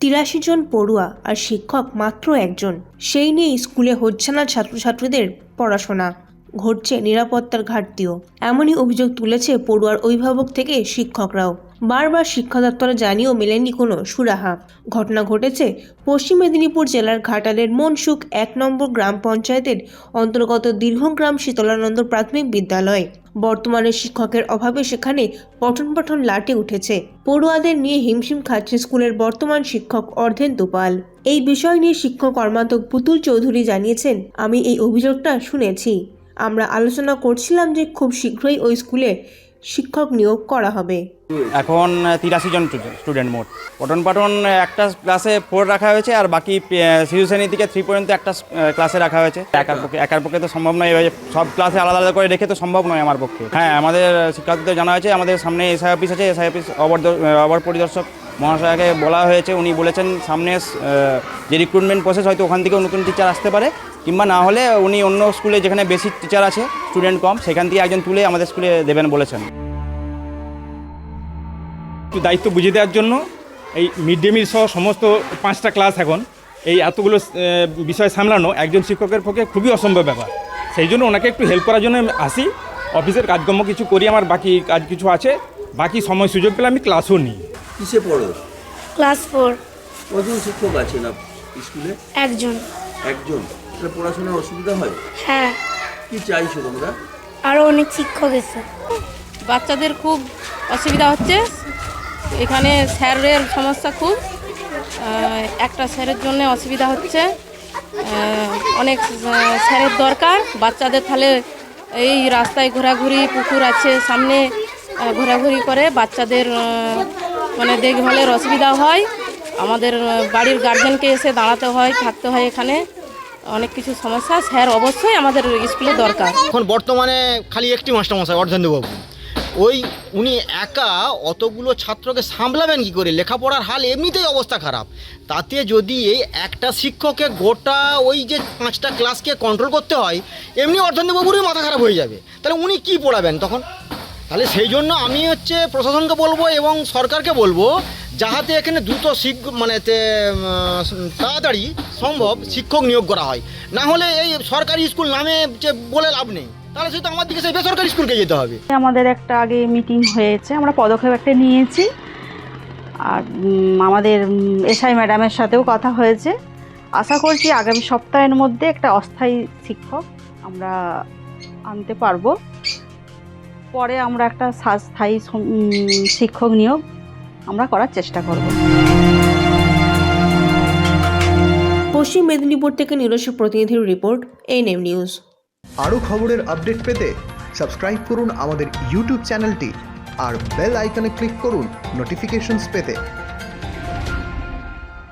তিরাশি জন পড়ুয়া আর শিক্ষক মাত্র একজন। সেই নিয়ে স্কুলে হচ্ছে না ছাত্রছাত্রীদের পড়াশোনা। ঘটছে নিরাপত্তার ঘাটতিও। এমনই অভিযোগ তুলেছে পড়ুয়ার অভিভাবক থেকে শিক্ষকরাও। বারবার শিক্ষা দপ্তরে জানিয়েও মেলেনি কোনো সুরাহা। ঘটনা ঘটেছে পশ্চিম মেদিনীপুর জেলার ঘাটালের মনসুখ এক নম্বর গ্রাম পঞ্চায়েতের অন্তর্গত দীর্ঘগ্রাম শীতলানন্দ প্রাথমিক বিদ্যালয়ে। বর্তমানে শিক্ষকের অভাবে সেখানে পঠন পঠন লাটে উঠেছে। পড়ুয়াদের নিয়ে হিমশিম খাচ্ছে স্কুলের বর্তমান শিক্ষক অর্ধেন দুপাল এই বিষয় নিয়ে শিক্ষক কর্মাধ্যক পুতুল চৌধুরী জানিয়েছেন, আমি এই অভিযোগটা শুনেছি। আমরা আলোচনা করছিলাম যে খুব শীঘ্রই ওই স্কুলে শিক্ষক নিয়োগ করা হবে। এখন তিরাশি জন স্টুডেন্ট মোট। পঠন পাঠন একটা ক্লাসে ফোর রাখা হয়েছে, আর বাকি শিশু শ্রেণি থেকে থ্রি পর্যন্ত একটা ক্লাসে রাখা হয়েছে। একার পক্ষে একার পক্ষে তো সম্ভব নয়, এভাবে সব ক্লাসে আলাদা আলাদা করে রেখে তো সম্ভব নয় আমার পক্ষে। হ্যাঁ আমাদের শিক্ষার্থীদের জানা হয়েছে, আমাদের সামনে এসআই অফিস আছে এসআই অফিস অবর অবর পরিদর্শক মহাশয়কে বলা হয়েছে, উনি বলেছেন সামনে যে রিক্রুটমেন্ট প্রসেস হয়তো ওখান থেকেও নতুন টিচার আসতে পারে। কিংবা না হলে উনি অন্য স্কুলে যেখানে বেশি টিচার আছে স্টুডেন্ট কম সেখান থেকে একজন তুলে আমাদের স্কুলে দেবেন বলেছেন। একটু দায়িত্ব বুঝিয়ে দেওয়ার জন্য এই মিড ডে মিল সহ সমস্ত পাঁচটা ক্লাস এখন এই এতগুলো বিষয় সামলানো একজন শিক্ষকের পক্ষে খুবই অসম্ভব ব্যাপার। সেই জন্য ওনাকে একটু হেল্প করার জন্য আমি আসি অফিসের কাজকর্ম কিছু করি আমার বাকি কাজ কিছু আছে বাকি সময় সুযোগ পেলে আমি ক্লাসও নিই। কিসে পড়ো? Class four. কজন শিক্ষক আছেন স্কুলে? একজন। একজন? তাহলে পড়াশোনার অসুবিধা হয়? হ্যাঁ। কি চাইছো তোমরা? আরও অনেক শিক্ষক এসে বাচ্চাদের খুব অসুবিধা হচ্ছে। এখানে স্যারের সমস্যা খুব। একটা স্যারের জন্য অসুবিধা হচ্ছে। অনেক স্যারের দরকার। বাচ্চাদের তাহলে এই রাস্তায় ঘোরাঘুরি পুকুর আছে সামনে ঘোরাঘুরি করে। বাচ্চাদের মানে দেখভালের অসুবিধা হয়। আমাদের বাড়ির গার্জেনকে এসে দাঁড়াতে হয় থাকতে হয় এখানে। অনেক কিছু সমস্যা। স্যার, অবশ্যই আমাদের স্কুলে দরকার। এখন বর্তমানে খালি একটি মাস্টারমশাই অর্ধেন্দুবাবু ওই উনি একা অতগুলো ছাত্রকে সামলাবেন কি করে? লেখাপড়ার হাল এমনিতেই অবস্থা খারাপ। তাতে যদি এই একটা শিক্ষকের গোটা ওই যে পাঁচটা ক্লাসকে কন্ট্রোল করতে হয়, এমনি অর্ধেন্দুবাবুরই মাথা খারাপ হয়ে যাবে। তাহলে উনি কি পড়াবেন তখন? তাহলে সেই জন্য আমি হচ্ছে প্রশাসনকে বলব এবং সরকারকে বলব, যাহাতে এখানে দ্রুত শিখ মানে তাড়াতাড়ি সম্ভব শিক্ষক নিয়োগ করা হয়। না হলে এই সরকারি স্কুল নামে যে বলে লাভ নেই, তাহলে সেটা আমার দিকে সেই বেসরকারি স্কুলকে যেতে হবে। আমাদের একটা আগে মিটিং হয়েছে, আমরা পদক্ষেপ একটা নিয়েছি। আর আমাদের এসআই ম্যাডামের সাথেও কথা হয়েছে। আশা করছি আগামী সপ্তাহের মধ্যে একটা অস্থায়ী শিক্ষক আমরা আনতে পারব। পরে আমরা একটা স্থায়ী শিক্ষক নিয়োগ আমরা করার চেষ্টা করব। পশ্চিম মেদিনীপুর থেকে নিরস্ব প্রতিনিধির রিপোর্ট এনএম নিউজ আরও খবরের আপডেট পেতে সাবস্ক্রাইব করুন আমাদের ইউটিউব চ্যানেলটি আর বেল আইকনে ক্লিক করুন নোটিফিকেশনস পেতে।